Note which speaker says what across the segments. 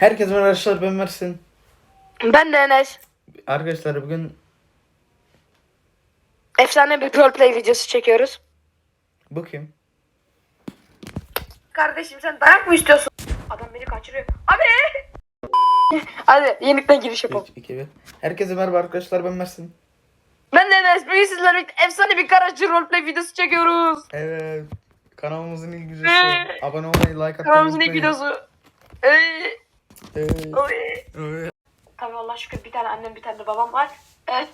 Speaker 1: Herkese merhaba arkadaşlar ben Mersin.
Speaker 2: Ben de Enes.
Speaker 1: Arkadaşlar bugün
Speaker 2: Efsane bir roleplay videosu çekiyoruz.
Speaker 1: bu kim?
Speaker 2: Kardeşim sen dayak mı istiyorsun? Adam beni kaçırıyor. Abi! Hadi yenikten giriş yapalım.
Speaker 1: 3, 2, 1. Herkese merhaba arkadaşlar ben Mersin.
Speaker 2: Ben de Enes. Bugün sizlerle birlikte efsane bir garajcı roleplay videosu çekiyoruz.
Speaker 1: Evet. Kanalımızın ilk videosu. Abone olmayı, like atmayı
Speaker 2: Kanalımızın ilk videosu. Ee,
Speaker 1: Evet.
Speaker 2: oy.
Speaker 1: Evet.
Speaker 2: Tabii Allah şükür bir tane annem bir tane de babam var.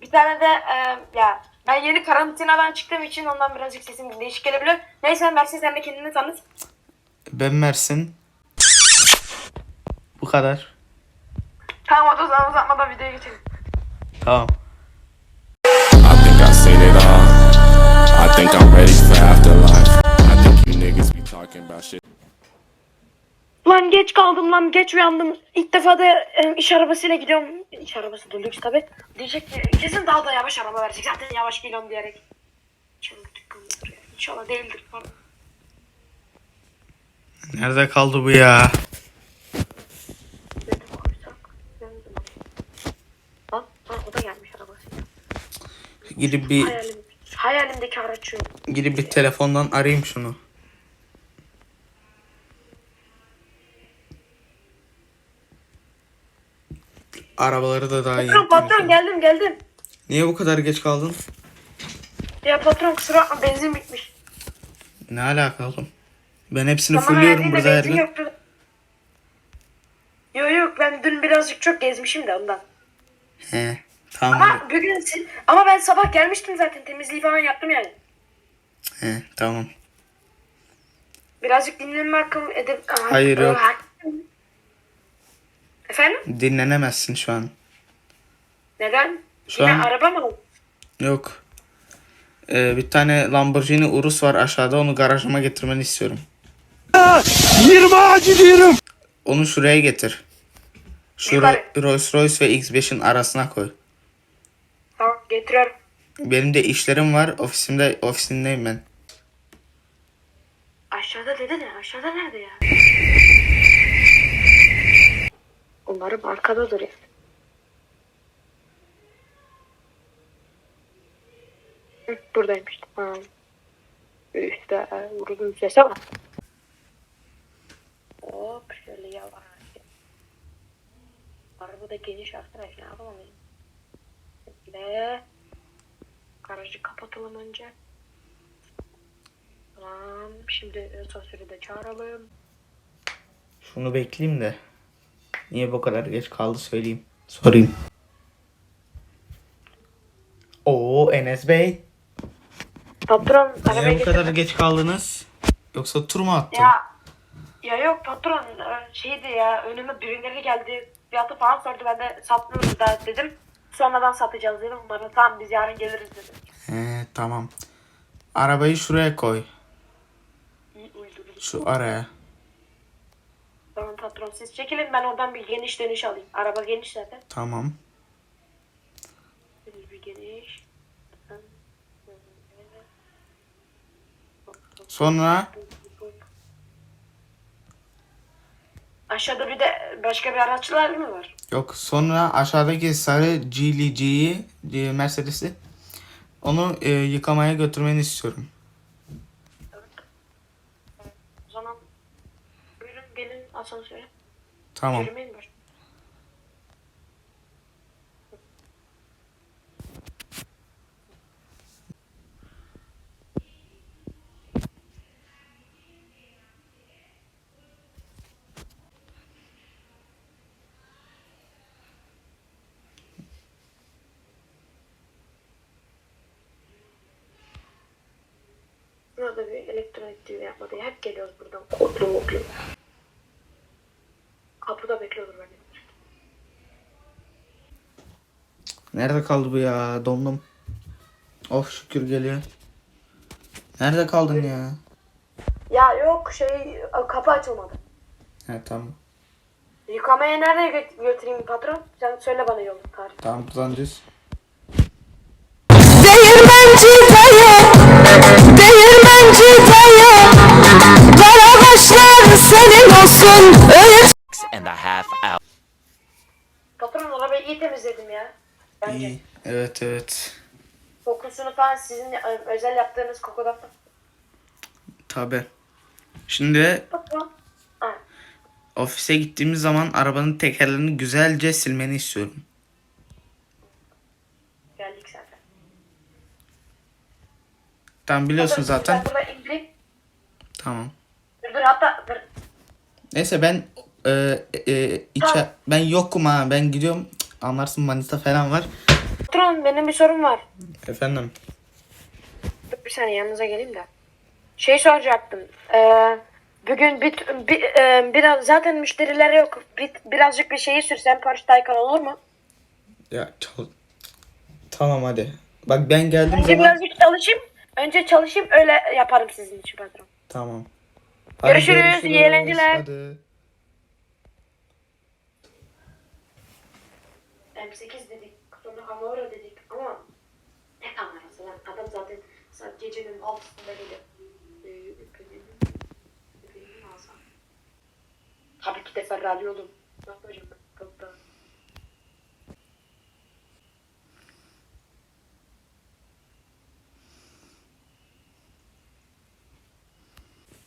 Speaker 2: Bir tane de e, ya ben yeni karantinadan çıktığım için ondan birazcık sesim değişik gelebilir. Neyse Mersin sen de kendini tanıt.
Speaker 1: Ben Mersin. Bu kadar.
Speaker 2: Tamam o zaman uzatmadan videoya geçelim.
Speaker 1: Tamam.
Speaker 3: I think I seen it all. I think I'm ready
Speaker 2: Lan geç kaldım lan geç uyandım. İlk defa da e, iş arabasıyla gidiyorum. İş arabası da lüks tabi. Diyecek ki kesin daha da yavaş araba verecek. Zaten yavaş geliyorum diyerek. İnşallah değildir falan.
Speaker 1: Nerede kaldı bu ya?
Speaker 2: Lan, lan o da gelmiş arabasıyla.
Speaker 1: Gidip bir
Speaker 2: Hayalim, hayalimdeki araç şu.
Speaker 1: gidip bir telefondan arayayım şunu. Arabaları da daha iyi.
Speaker 2: Patron patron geldim geldim.
Speaker 1: Niye bu kadar geç kaldın?
Speaker 2: Ya patron kusura bakma benzin bitmiş.
Speaker 1: Ne alaka oğlum? Ben hepsini
Speaker 2: Bana
Speaker 1: fulluyorum
Speaker 2: verdiğinde
Speaker 1: burada her
Speaker 2: benzin
Speaker 1: gün.
Speaker 2: yoktu. Yok yok ben dün birazcık çok gezmişim de ondan.
Speaker 1: He. Tamam.
Speaker 2: Ama bugün si- ama ben sabah gelmiştim zaten temizliği falan yaptım yani.
Speaker 1: He, tamam.
Speaker 2: Birazcık dinlenme hakkım edip... Aha,
Speaker 1: Hayır, yok.
Speaker 2: hakkım- Efendim?
Speaker 1: Dinlenemezsin şu an.
Speaker 2: Neden?
Speaker 1: Şu
Speaker 2: Yine
Speaker 1: an-
Speaker 2: araba mı?
Speaker 1: Yok. Ee, bir tane Lamborghini Urus var aşağıda onu garajıma getirmeni istiyorum.
Speaker 4: 20 acı diyorum.
Speaker 1: Onu şuraya getir. Şu. Ro- Rolls Royce ve X5'in arasına koy.
Speaker 2: Tamam getiriyorum.
Speaker 1: Benim de işlerim var. Ofisimde ofisindeyim ben.
Speaker 2: Aşağıda dedi ne? Aşağıda nerede ya? Umarım arkadadır ya. Hı, buradaymış. Tamam. İşte e, vurdum sese bak. Hop şöyle yavaş. Araba geniş arkadaş ne yapalım ya. Ve garajı kapatalım önce. Tamam. Şimdi asansörü de çağıralım.
Speaker 1: Şunu bekleyeyim de. Niye bu kadar geç kaldı söyleyeyim. Sorayım. Oo Enes Bey.
Speaker 2: Patron
Speaker 1: Niye
Speaker 2: arabaya
Speaker 1: bu kadar
Speaker 2: getir.
Speaker 1: geç kaldınız? Yoksa tur mu attın?
Speaker 2: Ya ya yok patron e, şeydi ya önüme birileri geldi fiyatı falan sordu ben de satmıyoruz da dedim. Sonradan satacağız dedim. Bana tamam biz yarın geliriz dedim.
Speaker 1: He tamam. Arabayı şuraya koy. Şu araya.
Speaker 2: Tamam patron siz çekilin ben oradan bir geniş dönüş alayım. Araba geniş zaten.
Speaker 1: Tamam.
Speaker 2: Bir, geniş.
Speaker 1: Sonra
Speaker 2: Aşağıda bir de başka bir araçlar mı var?
Speaker 1: yok sonra aşağıdaki sarı GLG'yi Mercedes'i onu e, yıkamaya götürmeni istiyorum.
Speaker 2: O zaman buyurun gelin asansöre.
Speaker 1: Tamam.
Speaker 2: Yürümeyin boş. Burada bir elektronik düğme yapmadı. Hep geliyoruz buradan. Kodlu mutlu. Kapıda bekliyordur beni.
Speaker 1: Nerede kaldı bu ya? Dondum. Of şükür geliyor. Nerede kaldın ya?
Speaker 2: Ya yok şey kapı açılmadı.
Speaker 1: He tamam.
Speaker 2: Yıkamaya nereye gö- götüreyim patron? Sen söyle bana yolu tarif.
Speaker 1: Tamam buradan düz.
Speaker 5: Değirmenci dayı, değirmenci dayı Kara kaşlar senin olsun öyle
Speaker 6: and
Speaker 2: Bence.
Speaker 1: İyi. Evet evet.
Speaker 2: Kokusunu falan sizin özel yaptığınız kokudan.
Speaker 1: Tabi. Şimdi ofise gittiğimiz zaman arabanın tekerlerini güzelce silmeni istiyorum.
Speaker 2: Geldik zaten.
Speaker 1: Tamam biliyorsun
Speaker 2: Dur,
Speaker 1: zaten. Tamam.
Speaker 2: Dur dur hatta dur.
Speaker 1: Neyse ben e, e, içe,
Speaker 2: Tamam.
Speaker 1: ben yokum ha ben gidiyorum anlarsın manita falan var.
Speaker 2: Patron benim bir sorum var.
Speaker 1: Efendim.
Speaker 2: Dur bir saniye yanınıza geleyim de. Şey soracaktım. Ee, bugün bir, bir e, biraz zaten müşteriler yok. Bir, birazcık bir şeyi sürsem Porsche Taycan olur mu?
Speaker 1: Ya çal. Tamam hadi. Bak ben geldim
Speaker 2: Önce
Speaker 1: zaman.
Speaker 2: birazcık çalışayım. Önce çalışayım öyle yaparım sizin için patron.
Speaker 1: Tamam.
Speaker 2: Görüşürüz, iyi eğlenceler.
Speaker 1: Hadi.
Speaker 2: M8 dedik, sonra Amora dedik ama ne kamerası lan? Adam zaten saat gecenin altısında geliyor. Ee, benim, benim alsam. Tabii ki de Ferrari oğlum. Ne yapacağım ben? Kaptan.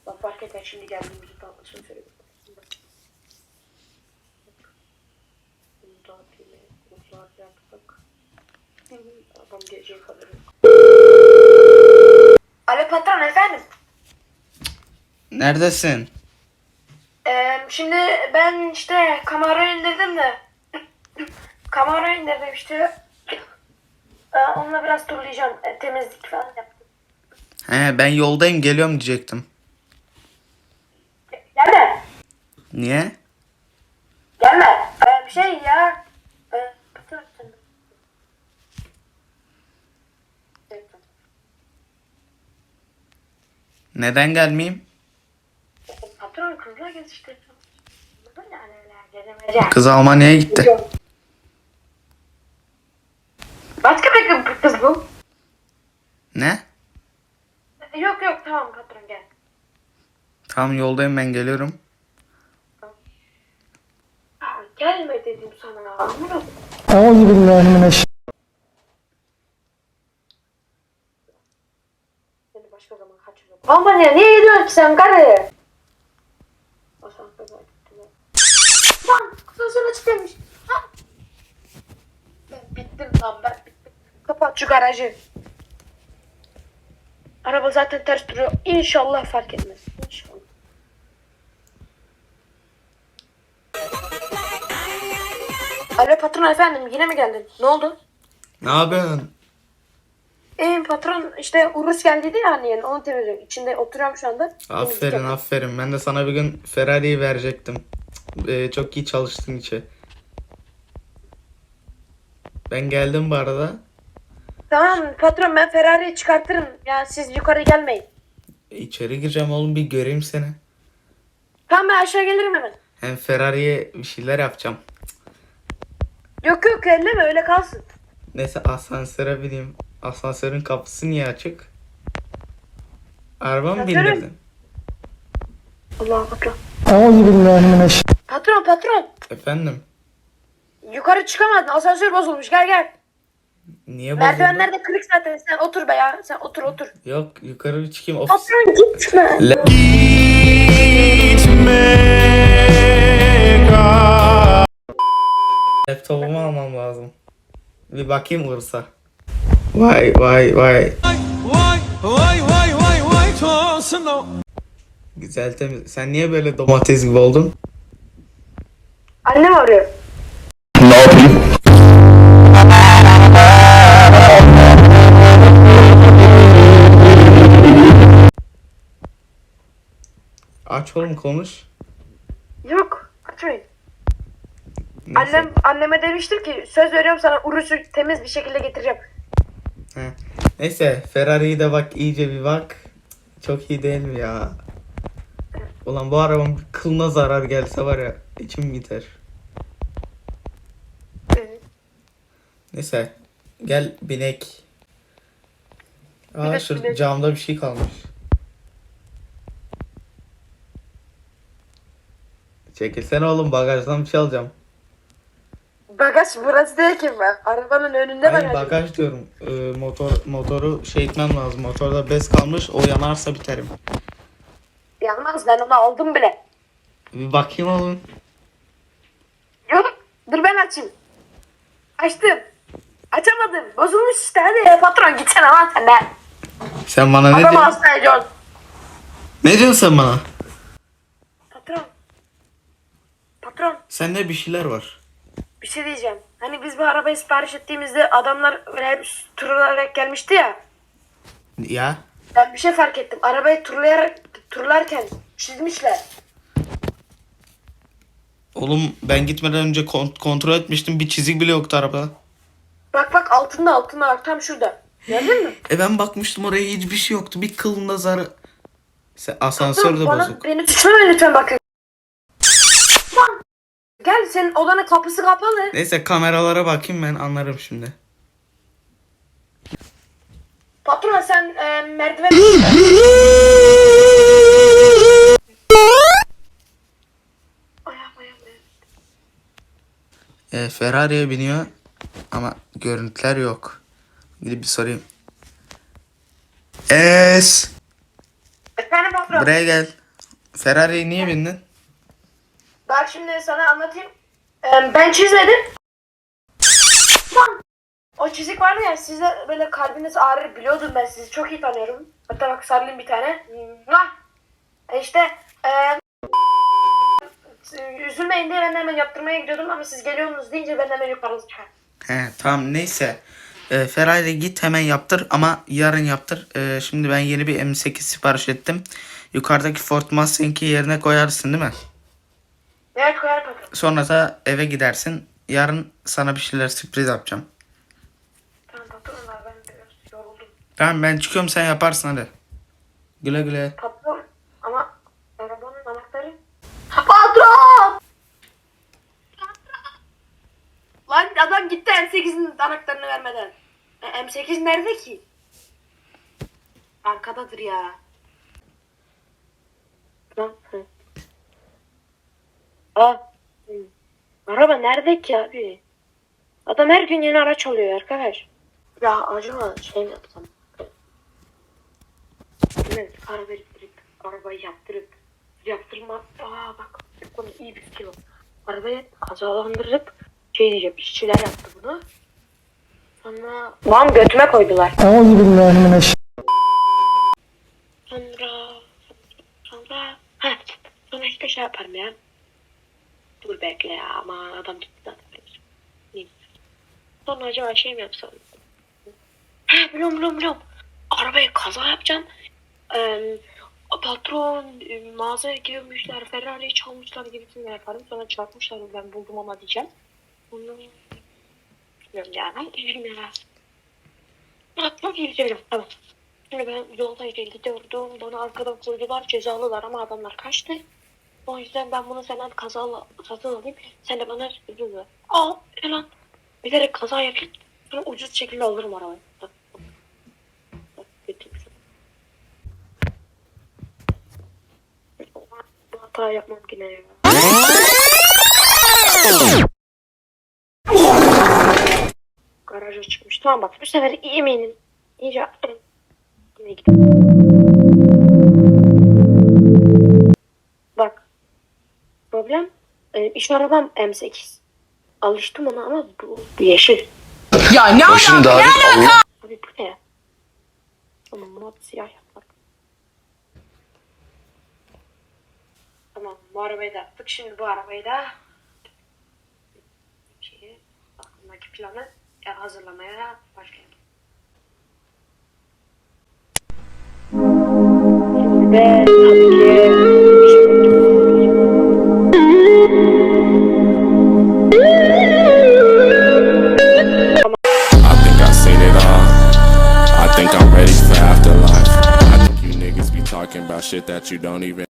Speaker 2: Bak fark eder şimdi geldiğimizi tatmasını söyleyeyim. Bunu da Mutfağı yaptık. Adam geceye kadar. Alo patron efendim.
Speaker 1: Neredesin?
Speaker 2: Ee, şimdi ben işte kamera indirdim de kamera indirdim işte ee, onunla biraz turlayacağım Ee, temizlik falan yaptım.
Speaker 1: He ben yoldayım geliyorum diyecektim.
Speaker 2: Gelme
Speaker 1: Niye?
Speaker 2: gelme ee, bir şey ya ee, patron sen-
Speaker 1: Neden gelmeyeyim?
Speaker 2: Patron kızla gez işte. Bu ne alaka? Gelemeyecek.
Speaker 1: Kız Almanya'ya gitti.
Speaker 2: Başka bir kız- bu.
Speaker 1: Ne?
Speaker 2: Yok yok tamam patron gel.
Speaker 1: Tamam yoldayım ben geliyorum.
Speaker 2: Gelme dedim sana. Amına Seni başka zaman kaçırırım. Aman ya niye gidiyorsun ki sen karı? Lan demiş. Ha. Ben bittim lan ben bittim. Kapat şu garajı. Araba zaten ters duruyor. İnşallah fark etmez. İnşallah. Alo patron efendim yine mi geldin? Ne oldu?
Speaker 1: Ne yapıyorsun?
Speaker 2: İyiyim patron işte Urus geldiydi ya hani yani onu temizliyorum. İçinde oturuyorum şu anda. Temizlik
Speaker 1: Aferin
Speaker 2: yapıyorum.
Speaker 1: aferin. Ben de sana bir gün Ferrari'yi verecektim. Ee, çok iyi çalıştın içi. Ben geldim bu arada.
Speaker 2: Tamam patron ben Ferrari'yi çıkartırım. Ya siz yukarı gelmeyin.
Speaker 1: İçeri gireceğim oğlum bir göreyim seni.
Speaker 2: Tamam ben aşağı gelirim hemen.
Speaker 1: Hem Ferrari'ye bir şeyler yapacağım.
Speaker 2: Yok yok elleme öyle kalsın.
Speaker 1: Neyse asansöre bineyim. Asansörün kapısı niye açık? Araba mı
Speaker 2: Asansörün-
Speaker 1: bindirdin?
Speaker 2: Allah patron.
Speaker 4: Euzubillahimineşşeytanirracim.
Speaker 2: Patron patron.
Speaker 1: Efendim?
Speaker 2: Yukarı çıkamadın asansör bozulmuş gel gel.
Speaker 1: Niye bozuldu?
Speaker 2: Merdivenler de kırık zaten sen otur be ya. Sen otur otur.
Speaker 1: Yok yukarı bir çıkayım ofis.
Speaker 2: Patron gitme.
Speaker 1: Laptopumu almam lazım. Bir bakayım Ursa. Vay vay vay.
Speaker 4: Vay vay vay vay vay tosunu.
Speaker 1: Güzel temiz. Sen niye böyle domates gibi oldun?
Speaker 2: Annem arıyor.
Speaker 1: Aç oğlum konuş.
Speaker 2: Yok açmayın. Annem anneme demiştim ki söz veriyorum sana Urus'u temiz bir şekilde getireceğim.
Speaker 1: He. Neyse Ferrari'yi de bak iyice bir bak. Çok iyi değil mi ya? Ulan bu arabanın kılına zarar gelse var ya içim biter.
Speaker 2: Evet.
Speaker 1: Neyse gel binek. Aa
Speaker 2: binek.
Speaker 1: camda bir şey kalmış. Çekilsene oğlum bagajdan bir şey alacağım.
Speaker 2: Bagaj burası değil ki ben. Arabanın önünde
Speaker 1: Hayır
Speaker 2: bagaj.
Speaker 1: bagaj diyorum. Ee, motor motoru şey etmem lazım. Motorda bez kalmış. O yanarsa biterim.
Speaker 2: Yanmaz ben onu aldım bile.
Speaker 1: Bir bakayım oğlum.
Speaker 2: Yok dur ben açayım. Açtım. Açamadım. Bozulmuş işte hadi ya patron gitsene lan sen de.
Speaker 1: Sen bana ne
Speaker 2: Adamı
Speaker 1: diyorsun?
Speaker 2: hasta ediyorsun.
Speaker 1: Ne diyorsun sen bana?
Speaker 2: Patron. Patron
Speaker 1: Sende bir şeyler var.
Speaker 2: Bir şey diyeceğim. Hani biz bu arabayı sipariş ettiğimizde adamlar böyle hep turlayarak gelmişti ya.
Speaker 1: Ya.
Speaker 2: Ben bir şey fark ettim. Arabayı turlayarak turlarken çizmişler.
Speaker 1: Oğlum ben gitmeden önce kon- kontrol etmiştim. Bir çizik bile yoktu arabada.
Speaker 2: Bak bak altında altında bak tam şurada. Gördün mü?
Speaker 1: E ben bakmıştım oraya hiçbir şey yoktu. Bir kılında zarı. Sen, asansör de
Speaker 2: Bana-
Speaker 1: bozuk.
Speaker 2: Beni suçlamayın lütfen bakın. Gel senin odanın kapısı kapalı.
Speaker 1: Neyse kameralara bakayım ben anlarım şimdi.
Speaker 2: Patron sen e, merdiven... Ayağım ayağım ayağım.
Speaker 1: E, Ferrari'ye biniyor ama görüntüler yok. Gidip bir sorayım. Es,
Speaker 2: Efendim patron.
Speaker 1: buraya gel. Ferrari'ye niye bindin?
Speaker 2: Bak şimdi sana anlatayım. Ee, ben çizmedim. O çizik vardı ya size böyle kalbiniz ağrır biliyordum ben sizi çok iyi tanıyorum. Hatta bak sarılayım bir tane. E işte e, üzülmeyin diye ben hemen yaptırmaya gidiyordum ama siz geliyorsunuz deyince ben hemen yukarı çıkardım.
Speaker 1: He tamam neyse. E, Ferrari git hemen yaptır ama yarın yaptır. E, şimdi ben yeni bir M8 sipariş ettim. Yukarıdaki Ford Mustang'i yerine koyarsın değil mi?
Speaker 2: Evet koyar patron.
Speaker 1: Sonra da eve gidersin. Yarın sana bir şeyler sürpriz yapacağım.
Speaker 2: Tamam patron var ben biraz yoruldum.
Speaker 1: Tamam ben çıkıyorum sen yaparsın hadi. Güle güle.
Speaker 2: Patron ama arabanın anahtarı. Patron! Lan adam gitti M8'in anahtarını vermeden. E, M8 nerede ki? Arkadadır ya. Lan. Aa. hı. Araba nerede ki abi? Adam her gün yeni araç alıyor arkadaş. Ya acaba şey mi yapsam? Evet, para verip arabayı yaptırıp yaptırma. Aa bak bu konu iyi bir fikir. Arabayı kazalandırıp şey diyeceğim işçiler yaptı bunu. Sonra Lan götüme koydular. Sonra sonra ha sonra işte şey yaparım ya. Dur bekle ya ama adam gitti zaten. Neyse. Sonra acaba şey mi yapsam? Ha biliyorum biliyorum biliyorum. Arabaya kaza yapacağım. Ee, patron mağazaya girmişler, Ferrari'yi çalmışlar gibisini yaparım. Sonra çarpmışlar ben buldum ama diyeceğim. Bunu bilmiyorum ya. Ben değilim ya. Aklıma. Tamam. Şimdi ben yoldayken gidiyordum. Bana arkadan koydular cezalılar ama adamlar kaçtı. O yüzden ben bunu senden kazalı satın alayım. Sen de bana ucuz ver. Aa lan? Bilerek kaza yapayım. Sonra ucuz şekilde alırım arabayı. Bak, bak. Bu hata yapmam yine ya. Garaja çıkmış. Tamam bak bu sefer eminim. İyice Yine gidelim. Problem e, iş arabam M8. Alıştım ona ama bu, bu yeşil.
Speaker 5: Ya ne alaka?
Speaker 2: Abi bu ne? Ama mod siyah yapmak. Tamam bu arabayı da yaptık. Şimdi bu arabayı da şeyi, aklımdaki planı ya hazırlamaya başlayalım. Şimdi de tabii ki
Speaker 3: talking about shit that you don't even.